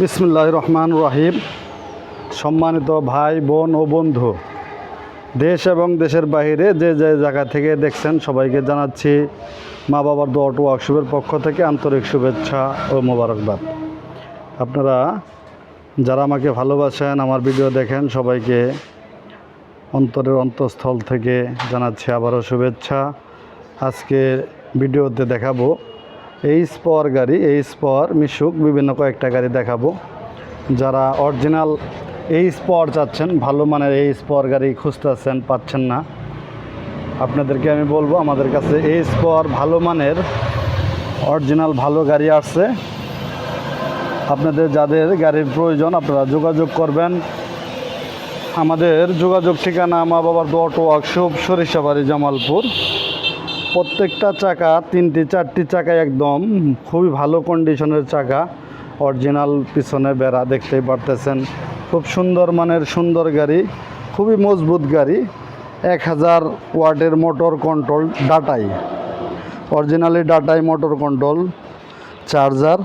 বিসমুল্লাহ রহমান রাহিম। সম্মানিত ভাই, বোন ও বন্ধু, দেশ এবং দেশের বাইরে যে যে জায়গা থেকে দেখছেন সবাইকে জানাচ্ছি মা বাবার দোয়াটু ওয়ার্কশপের পক্ষ থেকে আন্তরিক শুভেচ্ছা ও মোবারকবাদ। আপনারা যারা আমাকে ভালোবাসেন, আমার ভিডিও দেখেন, সবাইকে অন্তরের অন্তঃস্থল থেকে জানাচ্ছি আবারও শুভেচ্ছা। আজকে ভিডিওতে দেখাবো এই স্পর গাড়ি, এই স্পর মিশুক, বিভিন্ন কয়েকটা গাড়ি দেখাবো। যারা অরিজিনাল এই স্পর চাচ্ছেন, ভালো মানের এই স্পর গাড়ি খুঁজতেছেন, পাচ্ছেন না। আপনাদেরকে আমি বলব, আমাদের কাছে এই স্পর ভালো মানের, অরিজিনাল ভালো গাড়ি আসছে। আপনাদের যাদের গাড়ির প্রয়োজন, আপনারা যোগাযোগ করবেন। আমাদের যোগাযোগ ঠিকানা মা বাবার দোয়াটো ওয়ার্কশপ সরিষাবাড়ি, জামালপুর। প্রত্যেকটা চাকা, তিনটি, চারটি চাকা একদম। খুবই ভালো কন্ডিশনের চাকা। অরিজিনাল পিছনে বেড়া দেখতেই পারতেছেন। খুব সুন্দর মানের সুন্দর গাড়ি, খুবই মজবুত গাড়ি। এক হাজার ওয়াটের মোটর কন্ট্রোল ডাটাই অরিজিনালি ডাটাই মোটর কন্ট্রোল চার্জার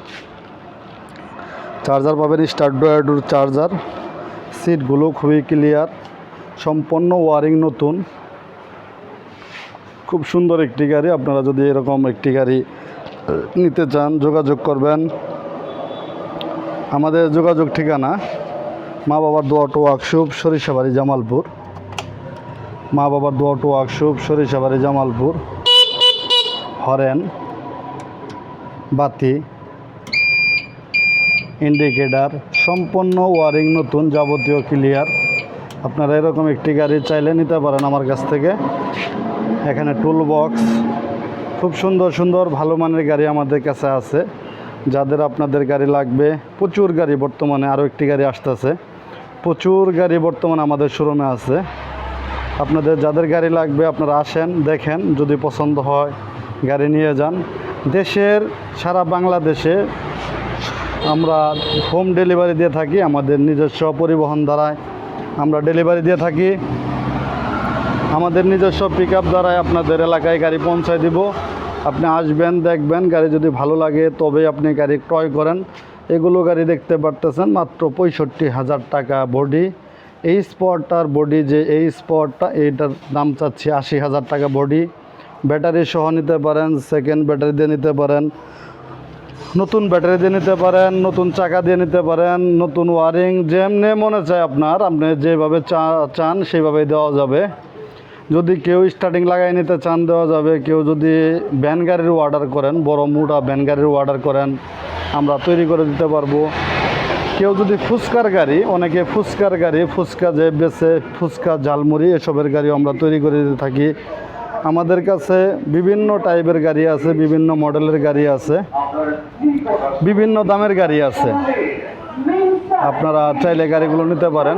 চার্জার পাবেন স্টার ডোয়াডুর চার্জার সিটগুলো খুবই ক্লিয়ার সম্পূর্ণ ওয়ারিং নতুন। খুব সুন্দর একটি গাড়ি। আপনারা যদি এরকম একটি গাড়ি নিতে চান, যোগাযোগ করবেন। আমাদের যোগাযোগ ঠিকানা মা বাবার দোয়াটো ওয়ার্কশপ, সরিষাবাড়ি, জামালপুর। মা বাবার দোয়াটো ওয়ার্কশপ, সরিষাবাড়ি, জামালপুর। হরেন, বাতি, ইন্ডিকেটার, সম্পূর্ণ ওয়ারিং, নতুন যাবতীয় ক্লিয়ার। আপনারা এরকম একটি গাড়ি চাইলে নিতে পারেন আমার কাছ থেকে। এখানে টুল বক্স খুব সুন্দর সুন্দর, ভালো মানের গাড়ি আমাদের কাছে আছে। যাদের আপনাদের গাড়ি লাগবে, প্রচুর গাড়ি বর্তমানে আরও একটি গাড়ি আসতেছে। প্রচুর গাড়ি বর্তমানে আমাদের শোরুমে আছে। আপনাদের যাদের গাড়ি লাগবে, আপনারা আসেন, দেখেন, যদি পছন্দ হয়, গাড়ি নিয়ে যান। দেশের, সারা বাংলাদেশে আমরা হোম ডেলিভারি দিয়ে থাকি, আমাদের নিজস্ব পরিবহন দ্বারায় আমরা ডেলিভারি দিয়ে থাকি। আমাদের নিজস্ব পিক আপ দ্বারাই আপনাদের এলাকায় গাড়ি পৌঁছায় দিব। আপনি আসবেন, দেখবেন, গাড়ি যদি ভালো লাগে তবে আপনি গাড়ি ক্রয় করেন। এগুলো গাড়ি দেখতে পারতেছেন, মাত্র পঁয়ষট্টি হাজার টাকা বডি এই স্পটটার বডি যে এই স্পটটা এইটার দাম চাচ্ছি আশি হাজার টাকা বডি ব্যাটারি সহ নিতে পারেন সেকেন্ড ব্যাটারি দিয়ে নিতে পারেন। নতুন ব্যাটারি দিয়ে নিতে পারেন, নতুন চাকা দিয়ে নিতে পারেন, নতুন ওয়ারিং যেমনি মনে চায় আপনার, আপনি যেভাবে চা- চান, সেইভাবেই দেওয়া যাবে। যদি কেউ স্টার্টিং লাগাই নিতে চান, দেওয়া যাবে। কেউ যদি ভ্যান গাড়ির অর্ডার করেন, বড় মোটা ভ্যান গাড়ির অর্ডার করেন, আমরা তৈরি করে দিতে পারব। কেউ যদি ফুচকার গাড়ি, অনেকে ফুচকার গাড়ি, ফুচকা যে বেছে ফুচকা, ঝালমুড়ি এসবের গাড়ি আমরা তৈরি করে দিতে থাকি। আমাদের কাছে বিভিন্ন টাইপের গাড়ি আছে, বিভিন্ন মডেলের গাড়ি আছে, বিভিন্ন দামের গাড়ি আছে। আপনারা চাইলে গাড়িগুলো নিতে পারেন।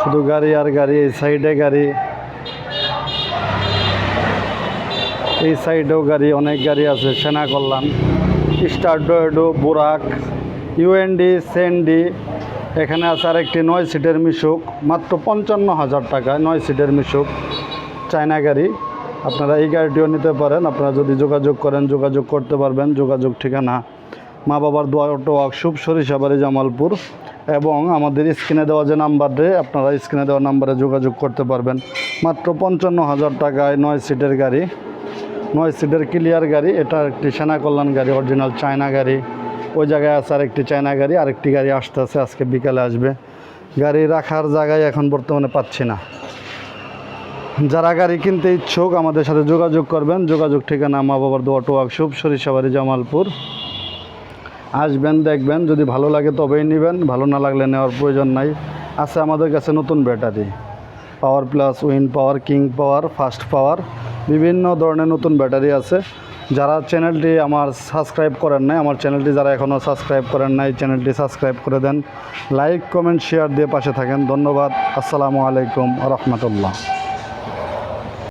শুধু গাড়ি আর গাড়ি, এই সাইডে গাড়ি। এই সাইডেও গাড়ি, অনেক গাড়ি আছে, সেনা কল্যাণ, স্টার ডয়েডো বোরাক ইউএনডি সেনডি এখানে আছে আর একটি নয় সিটের মিশুক, মাত্র পঞ্চান্ন হাজার টাকা, নয় সিটের মিশুক, চায়না গাড়ি। আপনারা এই গাড়িটিও নিতে পারেন, আপনারা যদি যোগাযোগ করেন, যোগাযোগ করতে পারবেন, যোগাযোগ ঠিকানা, মা বাবার দোয়া, অটো ওয়ার্কশপ সরিষাবাড়ি জামালপুর। এবং আমাদের স্ক্রিনে দেওয়া যে নাম্বারে, আপনারা স্ক্রিনে দেওয়া নাম্বারে যোগাযোগ করতে পারবেন। মাত্র পঞ্চান্ন হাজার টাকায় নয় সিটের গাড়ি, নয় সিটের ক্লিয়ার গাড়ি, এটা একটি সেনা কল্যাণ গাড়ি অরিজিনাল চায়না গাড়ি। ওই জায়গায় আছে আরেকটি চায়না গাড়ি, আরেকটি গাড়ি আসতেছে আজকে বিকালে আসবে। গাড়ি রাখার জায়গায় এখন বর্তমানে পাচ্ছি না। যারা গাড়ি কিনতে ইচ্ছুক, আমাদের সাথে যোগাযোগ করবেন। যোগাযোগ ঠিকানা মা বাবার দোয়া টো ওয়ার্কশপ, সরিষাবাড়ি জামালপুর। আসবেন, দেখবেন, যদি ভালো লাগে তবেই নেবেন, ভালো না লাগলে নেওয়ার প্রয়োজন নাই। আছে আমাদের কাছে নতুন battery, power plus, win power, king power, fast power, বিভিন্ন ধরনের নতুন ব্যাটারি আছে। যারা চ্যানেলটি আমার সাবস্ক্রাইব করেন নাই, আমার চ্যানেলটি যারা এখনও সাবস্ক্রাইব করেন নাই, চ্যানেলটি সাবস্ক্রাইব করে দেন। লাইক, কমেন্ট, শেয়ার দিয়ে পাশে থাকেন। ধন্যবাদ। আসসালামু আলাইকুম রহমতুল্লাহ।